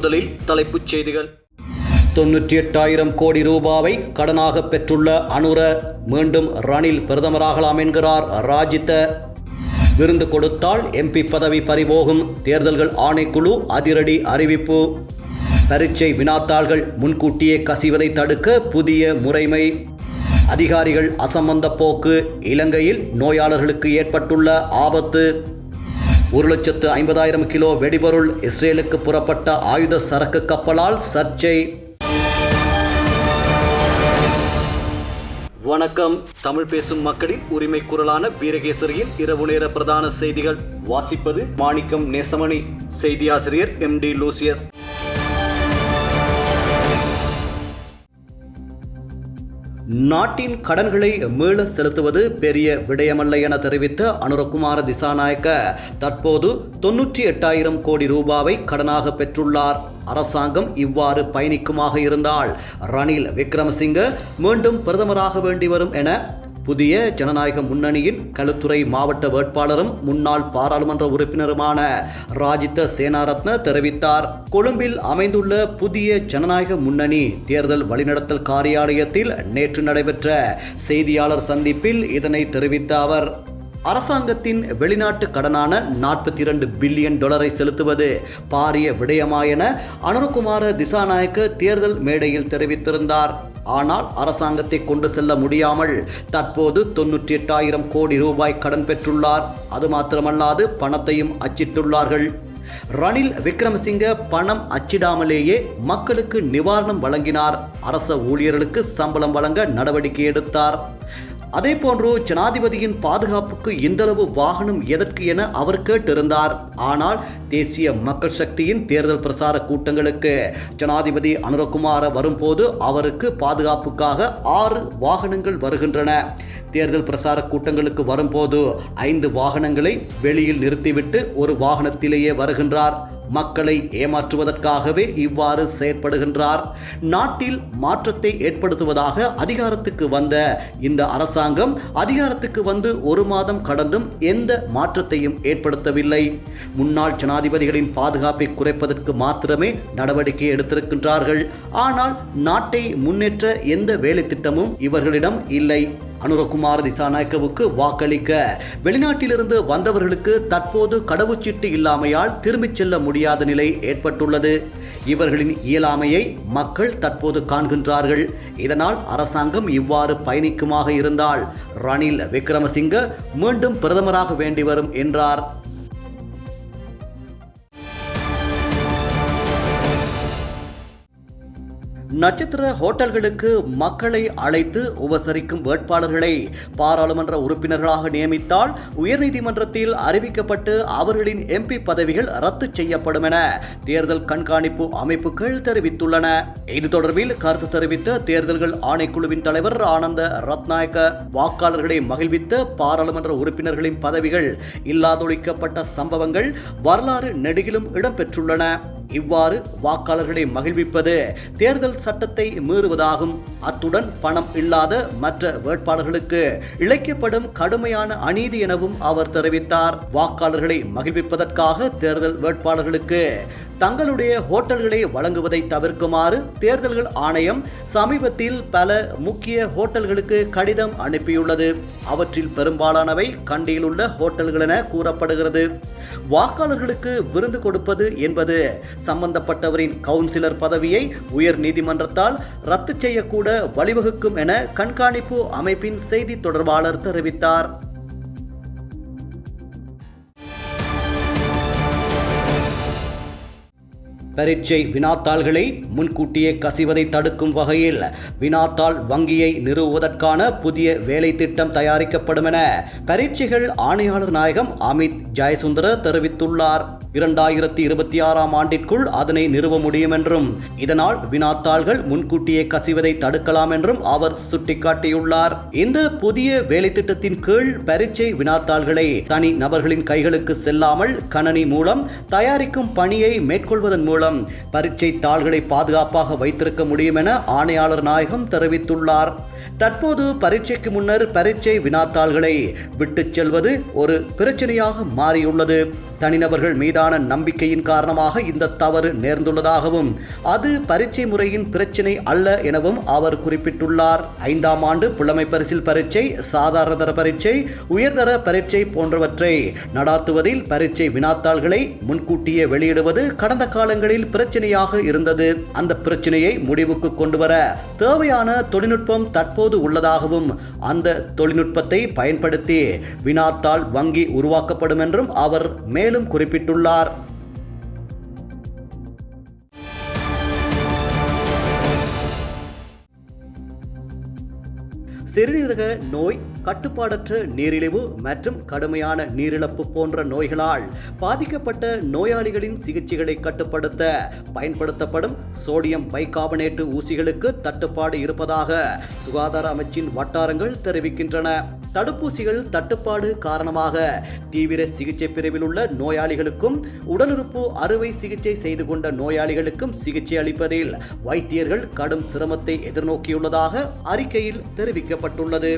முதலில் தலைப்புச் செய்திகள். தொன்னூற்றி எட்டாயிரம் கோடி ரூபாவை கடனாக பெற்றுள்ள அனுர மீண்டும் ரணில் பிரதமராகலாம் என்கிறார் ராஜித்த. விருந்து கொடுத்தால் எம்பி பதவி பறிபோகும். தேர்தல்கள் ஆணைக்குழு அதிரடி அறிவிப்பு. பரீட்சை வினாத்தாள்கள் முன்கூட்டியே கசிவதை தடுக்க புதிய முறைமை. அதிகாரிகள் அசம்பந்த போக்கு. இலங்கையில் நோயாளர்களுக்கு ஏற்பட்டுள்ள ஆபத்து. ஒரு லட்சத்து ஐம்பதாயிரம் கிலோ வெடிபொருள் இஸ்ரேலுக்கு புறப்பட்ட ஆயுத சரக்கு கப்பலால் சர்ச்சை. வணக்கம். தமிழ் பேசும் மக்களின் உரிமை குரலான வீரகேசரியின் இரவு நேர பிரதான செய்திகள். வாசிப்பது மாணிக்கம் நேசமணி. செய்தியாசிரியர் எம் டி லூசியஸ். நாட்டின் கடன்களை மீள செலுத்துவது பெரிய விடயமல்ல என தெரிவித்த அனுரகுமார திசாநாயக்க தற்போது தொன்னூற்றி எட்டாயிரம் கோடி ரூபாவை கடனாக பெற்றுள்ளார். அரசாங்கம் இவ்வாறு பயணிக்குமாக இருந்தால் ரணில் விக்ரமசிங்க மீண்டும் பிரதமராக வேண்டி வரும் என புதிய ஜனநாயக முன்னணியின் களுத்துறை மாவட்ட வேட்பாளரும் முன்னாள் பாராளுமன்ற உறுப்பினருமான ராஜித்த சேனாரத்ன தெரிவித்தார். கொழும்பில் அமைந்துள்ள புதிய ஜனநாயக முன்னணி தேர்தல் வழிநடத்தல் காரியாலயத்தில் நேற்று நடைபெற்ற செய்தியாளர் சந்திப்பில் இதனை தெரிவித்த அவர் அரசாங்கத்தின் வெளிநாட்டு கடனான நாற்பத்தி இரண்டு பில்லியன் டாலரை செலுத்துவது பாரிய விடயமா என அனுரகுமார திசாநாயக்க தேர்தல் மேடையில் தெரிவித்திருந்தார். ஆனால் அரசாங்கத்தை கொண்டு செல்ல முடியாமல் தற்போது தொன்னூற்றி எட்டாயிரம் கோடி ரூபாய் கடன் பெற்றுள்ளார். அது மாத்திரமல்லாது பணத்தையும் அச்சிட்டுள்ளார்கள். ரணில் விக்ரமசிங்க பணம் அச்சிடாமலேயே மக்களுக்கு நிவாரணம் வழங்கினார். அரச ஊழியர்களுக்கு சம்பளம் வழங்க நடவடிக்கை எடுத்தார். அதே போன்று ஜனாதிபதியின் பாதுகாப்புக்கு இந்தளவு வாகனம் எதற்கு என அவர் கேட்டிருந்தார். ஆனால் தேசிய மக்கள் சக்தியின் தேர்தல் பிரசார கூட்டங்களுக்கு ஜனாதிபதி அனுரகுமார வரும்போது அவருக்கு பாதுகாப்புக்காக ஆறு வாகனங்கள் வருகின்றன. தேர்தல் பிரசார கூட்டங்களுக்கு வரும்போது ஐந்து வாகனங்களை வெளியில் நிறுத்திவிட்டு ஒரு வாகனத்திலேயே வருகின்றார். மக்களை ஏமாற்றுவதற்காகவே இவ்வாறு செயற்படுகின்றார். நாட்டில் மாற்றத்தை ஏற்படுத்துவதாக அதிகாரத்துக்கு வந்த இந்த அரசாங்கம் அதிகாரத்துக்கு வந்து ஒரு மாதம் கடந்தும் எந்த மாற்றத்தையும் ஏற்படுத்தவில்லை. முன்னாள் ஜனாதிபதிகளின் பாதுகாப்பை குறைப்பதற்கு மாத்திரமே நடவடிக்கை எடுத்திருக்கின்றார்கள். ஆனால் நாட்டை முன்னேற்ற எந்த வேலை திட்டமும் இவர்களிடம் இல்லை. அனுரகுமார் திசாநாயக்கவுக்கு வாக்களிக்க. வெளிநாட்டிலிருந்து வந்தவர்களுக்கு தற்போது கடவுச்சீட்டு இல்லாமையால் திரும்பிச் செல்ல முடியாத நிலை ஏற்பட்டுள்ளது. இவர்களின் இயலாமையை மக்கள் தற்போது காண்கின்றார்கள். இதனால் அரசாங்கம் இவ்வாறு பயணிக்குமாக இருந்தால் ரணில் விக்ரமசிங்க மீண்டும் பிரதமராக வேண்டி வரும் என்றார். நட்சத்திர ஹோட்டல்களுக்கு மக்களை அழைத்து உபசரிக்கும் வேட்பாளர்களை பாராளுமன்ற உறுப்பினர்களாக நியமித்தால் உயர்நீதிமன்றத்தில் அறிவிக்கப்பட்டு அவர்களின் எம்பி பதவிகள் ரத்து செய்யப்படும் என தேர்தல் கண்காணிப்பு அமைப்புகள் தெரிவித்துள்ளன. இது தொடர்பில் கருத்து தெரிவித்த தேர்தல்கள் ஆணைக்குழுவின் தலைவர் ஆனந்த ரத்நாயக்க வாக்காளர்களை மகிழ்வித்த பாராளுமன்ற உறுப்பினர்களின் பதவிகள் இல்லாதொழிக்கப்பட்ட சம்பவங்கள் வரலாறு நெடுகிலும் இடம்பெற்றுள்ளன. இவ்வாறு வாக்காளர்களை மகிழ்விப்பது தேர்தல் சட்டத்தை மீறுவதாகும். அத்துடன் பணம் இல்லாத மற்ற வேட்பாளர்களுக்கு இழைக்கப்படும் கடுமையான அநீதி எனவும் அவர் தெரிவித்தார். வாக்காளர்களை மகிழ்விப்பதற்காக தேர்தல் வேட்பாளர்களுக்கு தங்களுடைய ஹோட்டல்களை வழங்குவதை தவிர்க்குமாறு தேர்தல்கள் ஆணையம் சமீபத்தில் பல முக்கிய ஹோட்டல்களுக்கு கடிதம் அனுப்பியுள்ளது. அவற்றில் பெரும்பாலானவை கண்டியில் உள்ள ஹோட்டல்கள் என கூறப்படுகிறது. வாக்காளர்களுக்கு விருந்து கொடுப்பது என்பது சம்பந்தப்பட்டவரின் கவுன்சிலர் பதவியை உயர் நீதிமன்றத்தால் ரத்து செய்யக்கூட வழிவகுக்கும் என கண்காணிப்பு அமைப்பின் செய்தி தொடர்பாளர் தெரிவித்தார். பரீட்சை வினாத்தாள்களை முன்கூட்டியே கசிவதை தடுக்கும் வகையில் வினாத்தாள் வங்கியை நிறுவுவதற்கான புதிய வேலை திட்டம் தயாரிக்கப்படும் என பரீட்சைகள் ஆணையாளர் நாயகம் அமித் ஜெயசுந்தர தெரிவித்துள்ளார். இரண்டாயிரத்தி இருபத்தி ஆறாம் ஆண்டிற்குள் அதனை நிறுவ முடியும் என்றும் இதனால் வினாத்தாள்கள் முன்கூட்டியே கசிவதை தடுக்கலாம் என்றும் அவர் சுட்டிக்காட்டியுள்ளார். இந்த புதிய வேலை திட்டத்தின் கீழ் பரீட்சை வினாத்தாள்களை தனி நபர்களின் கைகளுக்கு செல்லாமல் கணனி மூலம் தயாரிக்கும் பணியை மேற்கொள்வதன் மூலம் பரீட்சை தாள்களை பாதுகாப்பாக வைத்திருக்க முடியும் என ஆணையாளர் நாயகம் தெரிவித்துள்ளார். தற்போது பரீட்சைக்கு முன்னர் பரீட்சை வினாத்தாள்களை விட்டுச் செல்வது ஒரு பிரச்சனையாக மாறியுள்ளது. தனிநபர்கள் மீதான நம்பிக்கையின் காரணமாக இந்த தவறு நேர்ந்துள்ளதாகவும் அது பரீட்சை முறையின் பிரச்சினை அல்ல எனவும் அவர் குறிப்பிட்டுள்ளார். ஐந்தாம் ஆண்டு புலமை பரிசில் பரீட்சை சாதாரண தர பரீட்சை உயர்தர பரீட்சை போன்றவற்றை நடாத்துவதில் பரீட்சை வினாத்தாள்களை முன்கூட்டியே வெளியிடுவது கடந்த காலங்களில் பிரச்சனையாக இருந்தது. அந்த பிரச்சனையை முடிவுக்கு கொண்டு வர தேவையான தொழில்நுட்பம் தற்போது உள்ளதாகவும் அந்த தொழில்நுட்பத்தை பயன்படுத்தி வினாத்தாள் வங்கி உருவாக்கப்படும் என்றும் அவர் மேலும் குறிப்பிட்டுள்ளார். சிறுநீரக நோய் கட்டுப்பாடற்ற நீரிழிவு மற்றும் கடுமையான நீரிழப்பு போன்ற நோய்களால் பாதிக்கப்பட்ட நோயாளிகளின் சிகிச்சைகளை கட்டுப்படுத்த பயன்படுத்தப்படும் சோடியம் பைகார்பனேட்டு ஊசிகளுக்கு தட்டுப்பாடு இருப்பதாக சுகாதார அமைச்சின் வட்டாரங்கள் தெரிவிக்கின்றன. தடுப்பூசிகள் தட்டுப்பாடு காரணமாக தீவிர சிகிச்சை பிரிவில் உள்ள நோயாளிகளுக்கும் உடலுறுப்பு அறுவை சிகிச்சை செய்து கொண்ட நோயாளிகளுக்கும் சிகிச்சை அளிப்பதில் வைத்தியர்கள் கடும் சிரமத்தை எதிர்நோக்கியுள்ளதாக அறிக்கையில் தெரிவிக்கப்பட்டுள்ளது.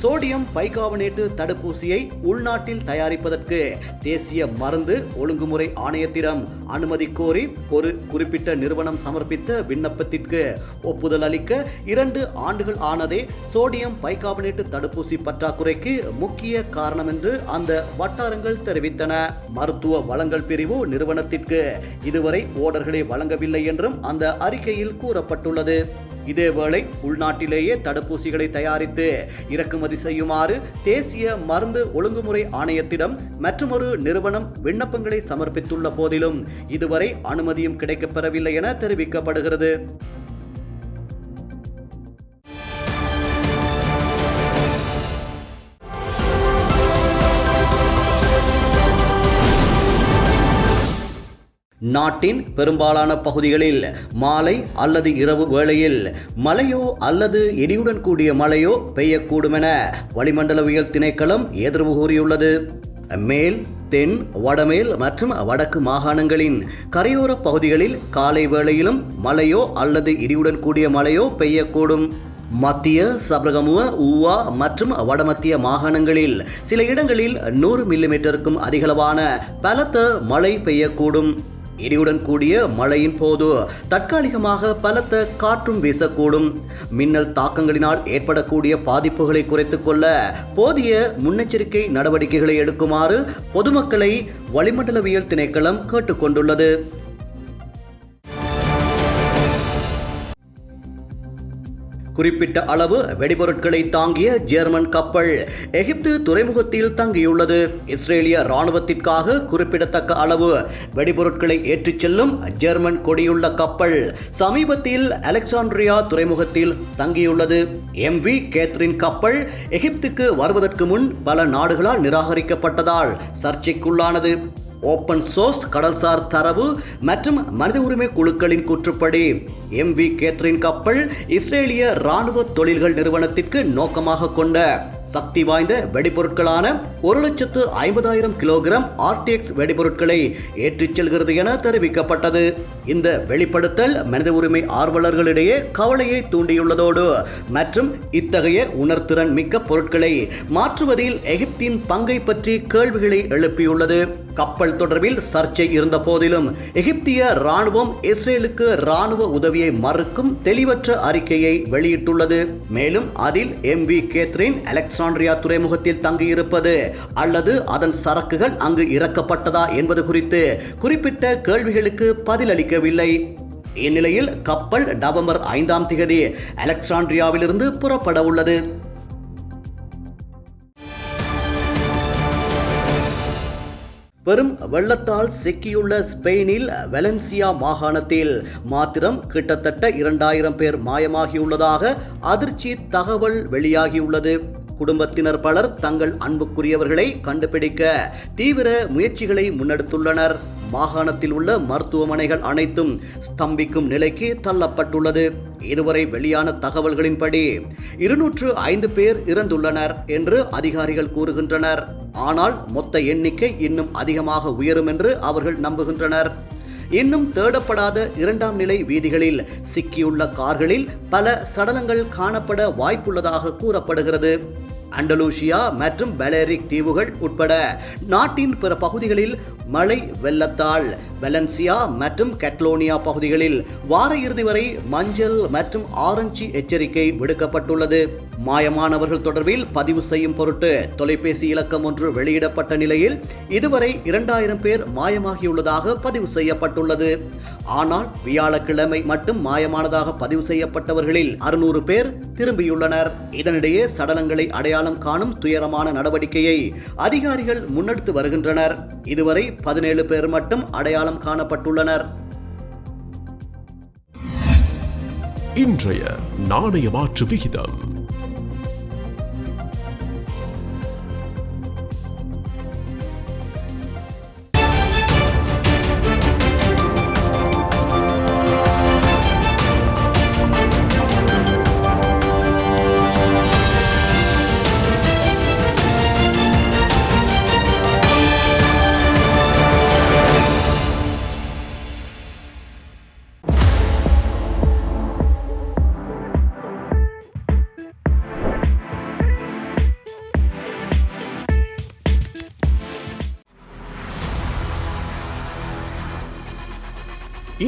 சோடியம் பைகார்பனேட்டு தடுப்பூசியை உள்நாட்டில் தயாரிப்பதற்கு தேசிய மருந்து ஒழுங்குமுறை ஆணையத்திடம் அனுமதி கோரி ஒரு குறிப்பிட்ட நிறுவனம் சமர்ப்பித்த விண்ணப்பத்திற்கு ஒப்புதல் அளிக்க இரண்டு ஆண்டுகள் ஆனதே சோடியம் பைகார்பனேட்டு தடுப்பூசி பற்றாக்குறைக்கு முக்கிய காரணம் என்று அந்த வட்டாரங்கள் தெரிவித்தன. மருத்துவ வளங்கள் பிரிவு நிறுவனத்திற்கு இதுவரை ஓடர்களை வழங்கவில்லை என்றும் அந்த அறிக்கையில் கூறப்பட்டுள்ளது. இதேவேளை உள்நாட்டிலேயே தடுப்பூசிகளை தயாரித்து இறக்குமதி செய்யுமாறு தேசிய மருந்து ஒழுங்குமுறை ஆணையத்திடம் மற்றொரு நிறுவனம் விண்ணப்பங்களை சமர்ப்பித்துள்ள போதிலும் இதுவரை அனுமதியும் கிடைக்கப்பெறவில்லை என தெரிவிக்கப்படுகிறது. நாட்டின் பெரும்பாலான பகுதிகளில் மாலை அல்லது இரவு வேளையில் மழையோ அல்லது இடியுடன் கூடிய மழையோ பெய்யக்கூடும் என வளிமண்டலவியல் திணைக்களம் எதிர்வு கூறியுள்ளது. மேல் தென் வடமேல் மற்றும் வடக்கு மாகாணங்களின் கரையோர பகுதிகளில் காலை வேளையிலும் மழையோ அல்லது இடியுடன் கூடிய மழையோ பெய்யக்கூடும். மத்திய சபரகமுவ ஊவா மற்றும் வடமத்திய மாகாணங்களில் சில இடங்களில் நூறு மில்லிமீட்டருக்கும் அதிகளவான பலத்த மழை பெய்யக்கூடும். இடியுடன் கூடிய மழையின் போது தற்காலிகமாக பலத்த காற்றும் வீசக்கூடும். மின்னல் தாக்கங்களினால் ஏற்படக்கூடிய பாதிப்புகளை குறைத்துக் கொள்ள போதிய முன்னெச்சரிக்கை நடவடிக்கைகளை எடுக்குமாறு பொதுமக்களை வளிமண்டலவியல் திணைக்களம் கேட்டுக்கொண்டுள்ளது. குறிப்பிட்ட அளவு வெடிபொருட்களை தாங்கிய ஜெர்மன் கப்பல் எகிப்து துறைமுகத்தில் தங்கியுள்ளது. இஸ்ரேலிய ராணுவத்திற்காக குறிப்பிடத்தக்க அளவு வெடிபொருட்களை ஏற்றிச் செல்லும் ஜெர்மன் கொடியுள்ள கப்பல் சமீபத்தில் அலெக்சாண்ட்ரியா துறைமுகத்தில் தங்கியுள்ளது. எம் வி கேத்ரின் கப்பல் எகிப்துக்கு வருவதற்கு முன் பல நாடுகளால் நிராகரிக்கப்பட்டதால் சர்ச்சைக்குள்ளானது. ஓப்பன் சோர்ஸ் கடல்சார் தரவு மற்றும் மனித உரிமை குழுக்களின் கூற்றுப்படி எம் வி கேத்ரின் கப்பல் இஸ்ரேலிய ராணுவ தொழில்கள் நிறுவனத்திற்கு நோக்கமாக கொண்ட சக்தி வாய்ந்த வெடிபொருட்களான ஒரு லட்சத்து ஐம்பதாயிரம் கிலோகிராம் ஆர்டிஎக்ஸ் வெடிபொருட்களை ஏற்றிச் செல்கிறது என தெரிவிக்கப்பட்டது. இந்த வெளிப்படுத்தல் மனித உரிமை ஆர்வலர்களிடையே கவலையை தூண்டியுள்ளதோடு மற்றும் இத்தகைய உணர்திறன் மிக்க பொருட்களை மாற்றுவதில் எகிப்தின் பங்கை பற்றி கேள்விகளை எழுப்பியுள்ளது. கப்பல் தொடர்பில் சர்ச்சை இருந்த போதிலும் எகிப்திய ராணுவம் இஸ்ரேலுக்கு ராணுவ உதவியை மறுக்கும் தெளிவற்ற அறிக்கையை வெளியிட்டுள்ளது. மேலும் அதில் எம் வி கேத்ரின் அலெக்சாண்ட்ரியா துறைமுகத்தில் தங்கியிருப்பது அல்லது அதன் சரக்குகள் அங்கு இறக்கப்பட்டதா என்பது குறித்து குறிப்பிட்ட கேள்விகளுக்கு பதிலளிக்கவில்லை. இந்நிலையில் கப்பல் நவம்பர் ஐந்தாம் திகதி அலெக்சாண்ட்ரியாவிலிருந்து புறப்பட உள்ளது. பெரும் வெள்ளத்தால் சிக்கியுள்ள ஸ்பெயினில் வெலன்சியா மாகாணத்தில் மாத்திரம் கிட்டத்தட்ட இரண்டாயிரம் பேர் மாயமாகியுள்ளதாக அதிர்ச்சி தகவல் வெளியாகியுள்ளது. குடும்பத்தினர் பலர் தங்கள் அன்புக்குரியவர்களை கண்டுபிடிக்க தீவிர முயற்சிகளை முன்னெடுத்துள்ளனர். மாகாணத்தில் உள்ள மருத்துவமனைகள் அனைத்தும் ஸ்தம்பிக்கும் நிலைக்கு தள்ளப்பட்டுள்ளது. இதுவரை வெளியான தகவல்களின்படி இருநூற்று ஐந்து பேர் இறந்துள்ளனர் என்று அதிகாரிகள் கூறுகின்றனர். ஆனால் மொத்த எண்ணிக்கை இன்னும் அதிகமாக உயரும் என்று அவர்கள் நம்புகின்றனர். இன்னும் தேடப்படாத இரண்டாம் நிலை வீதிகளில் சிக்கியுள்ள கார்களில் பல சடலங்கள் காணப்பட வாய்ப்புள்ளதாக கூறப்படுகிறது. அண்டலூசியா மற்றும் பெலேரிக் தீவுகள் உட்பட நாட்டின் பிற பகுதிகளில் மழை வெள்ளத்தால் வெலன்சியா மற்றும் கட்லோனியா பகுதிகளில் வார இறுதி வரை மஞ்சள் மற்றும் ஆரஞ்சு எச்சரிக்கை விடுக்கப்பட்டுள்ளது. மாயமானவர்கள் தொடர்பில் பதிவு செய்யும் பொருட்டு தொலைபேசி இலக்கம் ஒன்று வெளியிடப்பட்ட நிலையில் இதுவரை இரண்டாயிரம் பேர் மாயமாகியுள்ளதாக பதிவு செய்யப்பட்டுள்ளது. ஆனால் வியாழக்கிழமை மட்டும் மாயமானதாக பதிவு செய்யப்பட்டவர்களில் அறுநூறு பேர் திரும்பியுள்ளனர். இதனிடையே சடலங்களை அடையாளம் காணும் துயரமான நடவடிக்கையை அதிகாரிகள் முன்னெடுத்து வருகின்றனர். இதுவரை பதினேழு பேர் மட்டும் அடையாளம் காணப்பட்டுள்ளனர். இன்றைய நாணய மாற்று விகிதம்.